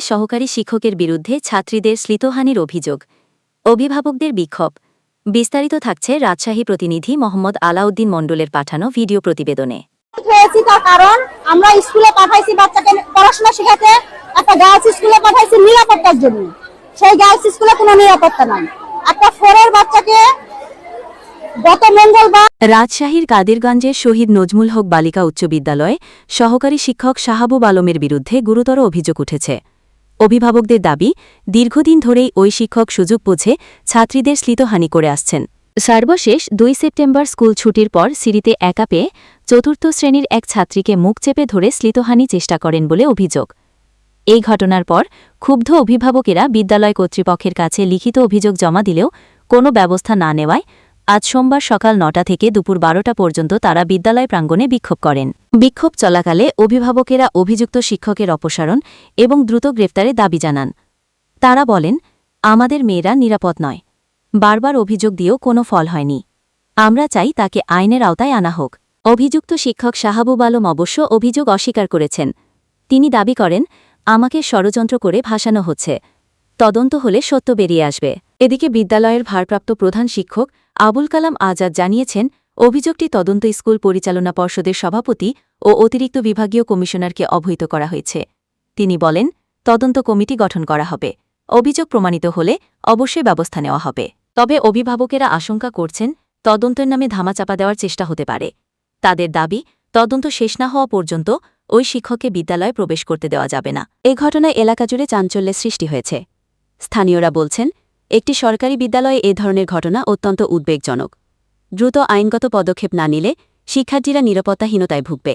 সহকারী শিক্ষকের বিরুদ্ধে ছাত্রীদের শ্লিতহানির অভিযোগ। অভিভাবকদের বিক্ষোভ। বিস্তারিত থাকছে রাজশাহী প্রতিনিধি মোহাম্মদ আলাউদ্দিন মণ্ডলের পাঠানো ভিডিও প্রতিবেদনে। তার কারণ, আমরা স্কুলে পাঠাইছি বাচ্চাকে পড়াশোনা শেখাতে, একটা গার্লস স্কুলে পাঠাইছি নিরাপত্তার জন্য। সেই গার্লস স্কুলে কোনো নিরাপত্তা নাই। একটা ফোরের বাচ্চাকে গত মঙ্গলবার রাজশাহীর কাদিরগঞ্জের শহীদ নজমুল হক বালিকা উচ্চ বিদ্যালয়ে সহকারী শিক্ষক শাহাবুব আলমের বিরুদ্ধে গুরুতর অভিযোগ উঠেছে। অভিভাবকদের দাবি, দীর্ঘদিন ধরেই ওই শিক্ষক সুযোগ বুঝে ছাত্রীদের শ্লিতহানি করে আসছেন। সর্বশেষ দুই সেপ্টেম্বর স্কুল ছুটির পর সিঁড়িতে একা পেয়ে চতুর্থ শ্রেণির এক ছাত্রীকে মুখ চেপে ধরে শ্লিতহানি চেষ্টা করেন বলে অভিযোগ। এই ঘটনার পর ক্ষুব্ধ অভিভাবকেরা বিদ্যালয় কর্তৃপক্ষের কাছে লিখিত অভিযোগ জমা দিলেও কোনো ব্যবস্থা না নেওয়ায় আজ সোমবার সকাল নটা থেকে দুপুর বারোটা পর্যন্ত তারা বিদ্যালয় প্রাঙ্গণে বিক্ষোভ করেন। বিক্ষোভ চলাকালে অভিভাবকেরা অভিযুক্ত শিক্ষকের অপসারণ এবং দ্রুত গ্রেফতারের দাবি জানান। তারা বলেন, আমাদের মেয়েরা নিরাপদ নয়। বারবার অভিযোগ দিয়েও কোনো ফল হয়নি। আমরা চাই তাকে আইনের আওতায় আনা হোক। অভিযুক্ত শিক্ষক শাহাবুব আলম অবশ্য অভিযোগ অস্বীকার করেছেন। তিনি দাবি করেন, আমাকে ষড়যন্ত্র করে ভাসানো হচ্ছে। তদন্ত হলে সত্য বেরিয়ে আসবে। এদিকে বিদ্যালয়ের ভারপ্রাপ্ত প্রধান শিক্ষক আবুল কালাম আজাদ জানিয়েছেন, অভিযোগটি তদন্ত স্কুল পরিচালনা পর্ষদের সভাপতি ও অতিরিক্ত বিভাগীয় কমিশনারকে অবহিত করা হয়েছে। তিনি বলেন, তদন্ত কমিটি গঠন করা হবে। অভিযোগ প্রমাণিত হলে অবশ্যই ব্যবস্থা নেওয়া হবে। তবে অভিভাবকেরা আশঙ্কা করছেন, তদন্তের নামে ধামাচাপা দেওয়ার চেষ্টা হতে পারে। তাদের দাবি, তদন্ত শেষ না হওয়া পর্যন্ত ওই শিক্ষককে বিদ্যালয়ে প্রবেশ করতে দেওয়া যাবে না। এ ঘটনায় এলাকা জুড়ে চাঞ্চল্যের সৃষ্টি হয়েছে। স্থানীয়রা বলছেন একটি সরকারি বিদ্যালয়ে এ ধরনের ঘটনা অত্যন্ত উদ্বেগজনক। দ্রুত আইনগত পদক্ষেপ না নিলে শিক্ষার্থীরা নিরাপত্তাহীনতায় ভুগবে।